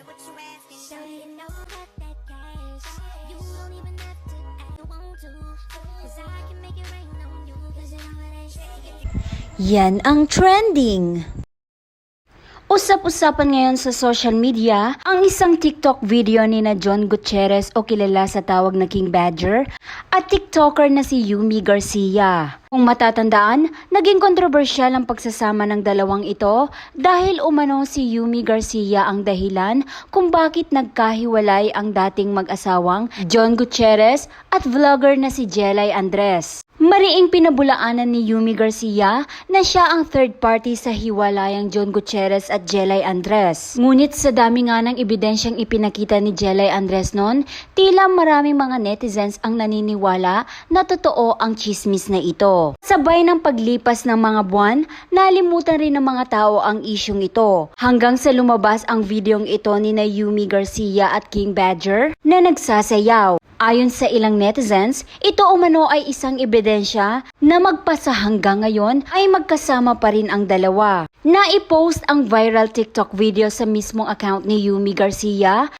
what you know that. You don't even have to I on. Yan ang trending. Usap-usapan ngayon sa social media ang isang TikTok video ni na John Gutierrez o kilala sa tawag na King Badger at TikToker na si Yumi Garcia. Kung matatandaan, naging kontrobersyal ang pagsasama ng dalawang ito dahil umano si Yumi Garcia ang dahilan kung bakit nagkahiwalay ang dating mag-asawang John Gutierrez at vlogger na si Jelay Andres. Mariing pinabulaanan ni Yumi Garcia na siya ang third party sa hiwalayang John Gutierrez at Jelay Andres. Ngunit sa dami nga ng ebidensyang ipinakita ni Jelay Andres noon, tila maraming mga netizens ang naniniwala na totoo ang chismis na ito. Sabay ng paglipas ng mga buwan, nalimutan rin ng mga tao ang isyong ito. Hanggang sa lumabas ang videong ito ni na Yumi Garcia at King Badger na nagsasayaw. Ayon sa ilang netizens, ito umano ay isang ebidensya na magpasa hanggang ngayon ay magkasama pa rin ang dalawa. Naipost ang viral TikTok video sa mismong account ni Yumi Garcia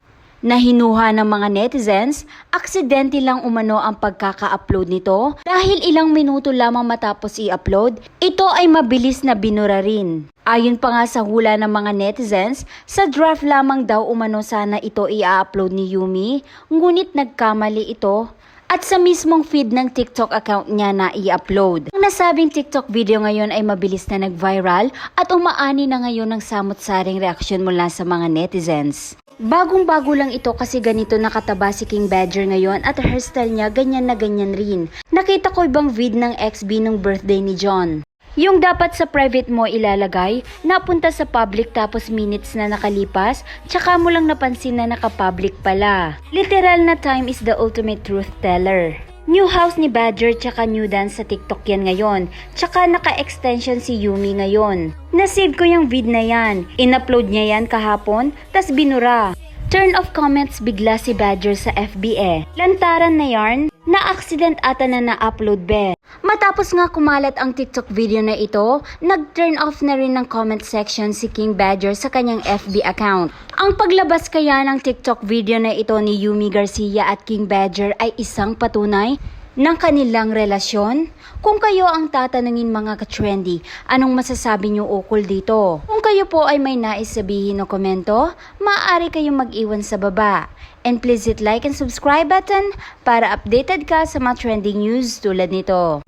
na hinuha ng mga netizens, aksidente lang umano ang pagkaka-upload nito dahil ilang minuto lamang matapos i-upload, ito ay mabilis na binura rin. Ayon pa nga sa hula ng mga netizens, sa draft lamang daw umano sana ito i-upload ni Yumi, ngunit nagkamali ito at sa mismong feed ng TikTok account niya na i-upload. Ang nasabing TikTok video ngayon ay mabilis na nag-viral at umaani na ngayon ng samot-saring reaksyon mula sa mga netizens. Bagong-bago lang ito kasi ganito nakataba si King Badger ngayon at hairstyle niya ganyan na ganyan rin. Nakita ko ibang vid ng XB nung birthday ni John. Yung dapat sa private mo ilalagay, napunta sa public tapos minutes na nakalipas, tsaka mo lang napansin na naka-public pala. Literal na time is the ultimate truth teller. New house ni Badger tsaka new dance sa TikTok yan ngayon. Tsaka naka-extension si Yumi ngayon. Nasave ko yung vid na yan. In-upload niya yan kahapon, tas binura. Turn off comments bigla si Badger sa FB. Lantaran na yarn, na-accident ata na na-upload be. Matapos nga kumalat ang TikTok video na ito, nag-turn off na rin ng comment section si King Badger sa kanyang FB account. Ang paglabas kaya ng TikTok video na ito ni Yumi Garcia at King Badger ay isang patunay ng kanilang relasyon? Kung kayo ang tatanungin mga ka-trendy, anong masasabi niyo ukol dito? Kung kayo po ay may nais sabihin o komento, maaari kayong mag-iwan sa baba. And please hit like and subscribe button para updated ka sa mga trending news tulad nito.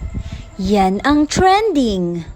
Yan ang trending!